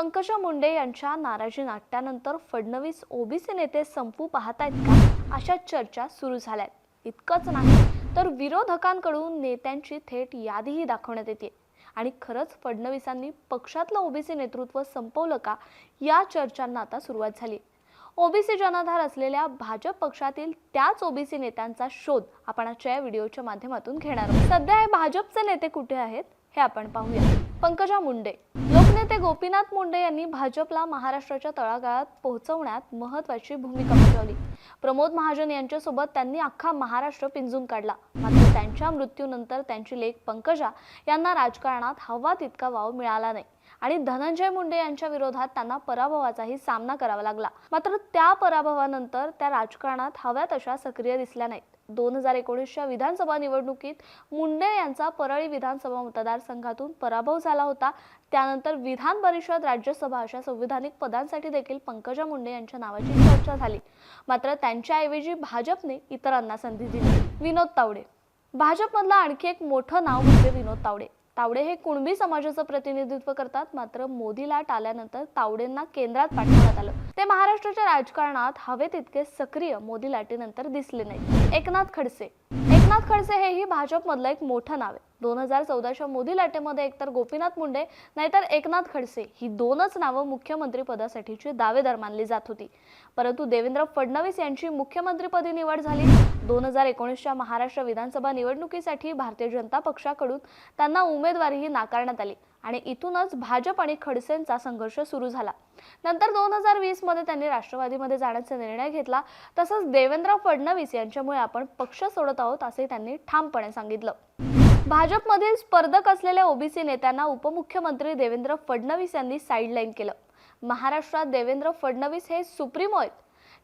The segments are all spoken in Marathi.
पंकजा मुंडे यांच्या नाराजी नाट्यानंतर फडणवीस ओबीसी नेते संपू पाहतायत का? अशा चर्चा सुरू झाल्यात. इतकंच नाही तर विरोधकांकडून नेत्यांची थेट यादीही दाखवण्यात येते. आणि खरंच फडणवीसांनी पक्षातलं ओबीसी नेतृत्व संपवलं का? या चर्चांना आता सुरुवात झाली. ओबीसी जनाधार असलेल्या भाजप पक्षातील त्याच ओबीसी नेत्यांचा शोध आपण आजच्या या व्हिडिओच्या माध्यमातून घेणार आहोत. सध्या हे भाजपचे नेते कुठे आहेत? हे आपण पाहूया. पंकजा मुंडे. लोकनेते गोपीनाथ मुंडे यांनी भाजपला महाराष्ट्राच्या तळागाळात पोहोचवण्यात महत्वाची भूमिका बजावली. प्रमोद महाजन यांच्यासोबत त्यांनी अख्खा महाराष्ट्र पिंजून काढला. मात्र त्यांच्या मृत्यूनंतर त्यांची लेख पंकजा यांना राजकारणात हवा तितका वाव मिळाला नाही. आणि धनंजय मुंडे यांच्या विरोधात त्यांना पराभवाचाही सामना करावा लागला. मात्र त्या पराभवानंतर त्या राजकारणात हव्या तशा सक्रिय दिसल्या नाहीत. दोन हजार एकोणीसच्या विधानसभा निवडणुकीत मुंडे यांचा परळी विधानसभा मतदारसंघातून पराभव झाला होता. त्यानंतर विधान परिषद राज्यसभा अशा संविधानिक पदांसाठी देखील पंकजा मुंडे यांच्या नावाची चर्चा झाली. मात्र त्यांच्याऐवजी भाजपने इतरांना संधी दिली. विनोद तावडे. भाजपमधलं आणखी एक मोठं नाव म्हणजे विनोद तावडे. तावडे हे कुणबी समाजाचं प्रतिनिधित्व करतात मात्र मोदी लाट आल्यानंतर तावडेंना केंद्रात पाठवण्यात आलं. ते महाराष्ट्राच्या राजकारणात हवे तितके सक्रिय मोदी लाटेनंतर दिसले नाही एकनाथ खडसे. एकनाथ खडसे हेही भाजपमधलं एक मोठं नाव आहे. दोन हजार चौदाच्या मोदी लाटेमध्ये एकतर गोपीनाथ मुंडे नाहीतर एकनाथ खडसे ही दोनच नावं मुख्यमंत्री पदासाठीची दावेदार मानली जात होती. परंतु देवेंद्र फडणवीस यांची मुख्यमंत्रीपदी निवड झाली. दोन हजार एकोणीसच्या महाराष्ट्र विधानसभा निवडणुकीसाठी भारतीय जनता पक्षाकडून त्यांना उमेदवारीही नाकारण्यात आली आणि इथूनच भाजप आणि खडसेंचा संघर्ष सुरू झाला. नंतर दोन हजार वीसमध्ये त्यांनी राष्ट्रवादीमध्ये जाण्याचा निर्णय घेतला. तसंच देवेंद्र फडणवीस यांच्यामुळे आपण पक्ष सोडत आहोत असे त्यांनी ठामपणे सांगितलं. भाजपमधील स्पर्धक असलेल्या ओबीसी नेत्यांना उपमुख्यमंत्री देवेंद्र फडणवीस यांनी साईडलाईन केलं. महाराष्ट्रात देवेंद्र फडणवीस हे सुप्रीमो आहेत.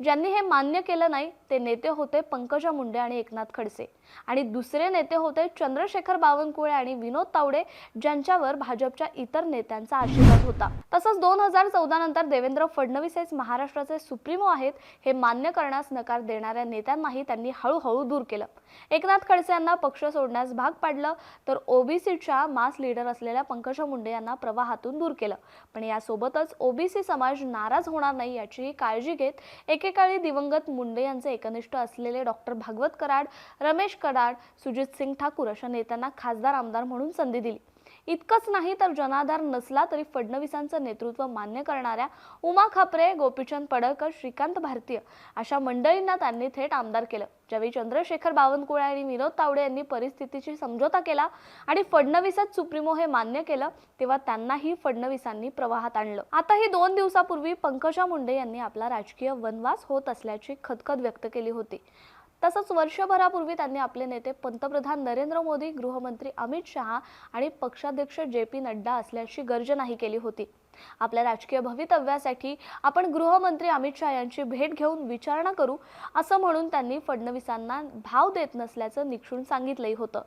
ज्यांनी हे मान्य केलं नाही ते नेते होते पंकजा मुंडे आणि एकनाथ खडसे. आणि दुसरे नेते होते चंद्रशेखर बावनकुळे आणि विनोद तावडे ज्यांच्यावर भाजपच्या इतर नेत्यांचा आशीर्वाद होता. तसंच दोन हजार चौदा नंतर देवेंद्र फडणवीस हेच महाराष्ट्राचे सुप्रीमो आहेत हे मान्य करण्यास नकार देणाऱ्या नेत्यांनाही त्यांनी हळूहळू दूर केलं. एकनाथ खडसे यांना पक्ष सोडण्यास भाग पाडलं तर ओबीसीच्या मास लीडर असलेल्या पंकजा मुंडे यांना प्रवाहातून दूर केलं. पण यासोबतच ओबीसी समाज नाराज होणार नाही याची काळजी घेत एक एकेकाळी दिवंगत मुंडे यांचे एकनिष्ठ असलेले डॉक्टर भागवत कराड रमेश कराड सुजित सिंग ठाकूर अशा नेत्यांना खासदार आमदार म्हणून संधी दिली. इतकंच नाही तर जनाधार नसला तरी फडणवीसांचं नेतृत्व मान्य करणाऱ्या उमा खापरे गोपीचंद पडळकर श्रीकांत भारतीय अशा मंडळींना त्यांनी थेट आमदार केलं. ज्यावेळी चंद्रशेखर बावनकुळे आणि विनोद तावडे यांनी परिस्थितीशी समझोता केला आणि फडणवीसच सुप्रीमो हे मान्य केलं तेव्हा त्यांनाही फडणवीसांनी प्रवाहात आणलं. आता ही दोन दिवसापूर्वी पंकजा मुंडे यांनी आपला राजकीय वनवास होत असल्याची खदखद व्यक्त केली होती. तसंच वर्षभरापूर्वी त्यांनी आपले नेते पंतप्रधान नरेंद्र मोदी गृहमंत्री अमित शहा आणि पक्षाध्यक्ष जे पी नड्डा असल्याची गर्जनाही केली होती. आपल्या राजकीय भवितव्यासाठी आपण गृहमंत्री अमित शहा यांची भेट घेऊन विचारणा करू असं म्हणून त्यांनी फडणवीसांना भाव देत नसल्याचं निक्षून सांगितलंही होतं.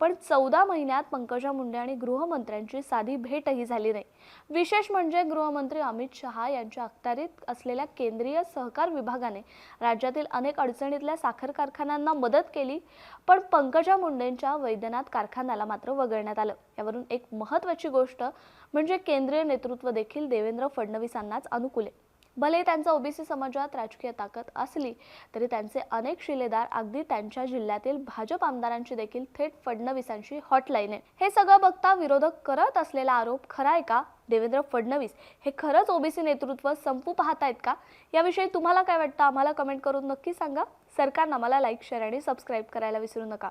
पण चौदा महिन्यात पंकजा मुंडे आणि गृहमंत्र्यांची साधी भेटही झाली नाही. विशेष म्हणजे गृहमंत्री अमित शहा यांच्या अखत्यारीत असलेल्या केंद्रीय सहकार विभागाने राज्यातील अनेक अडचणीतल्या साखर कारखान्यांना मदत केली पण पंकजा मुंडेंच्या वैद्यनाथ कारखान्याला मात्र वगळण्यात आलं. यावरून एक महत्त्वाची गोष्ट म्हणजे केंद्रीय नेतृत्व देखील देवेंद्र फडणवीसांनाच अनुकूल आहे. भले त्यांचा ओबीसी समाजात राजकीय ताकद असली तरी त्यांचे अनेक शिलेदार अगदी त्यांच्या जिल्ह्यातील भाजप आमदारांची देखील थेट फडणवीसांशी हॉटलाईन आहे. हे सगळं बघता विरोधक करत असलेला आरोप खरा आहे का? देवेंद्र फडणवीस हे खरंच ओबीसी नेतृत्व संपू पाहतायत का? याविषयी तुम्हाला काय वाटतं? आम्हाला कमेंट करून नक्की सांगा. सरकारनं आम्हाला लाईक शेअर आणि सबस्क्राईब करायला विसरू नका.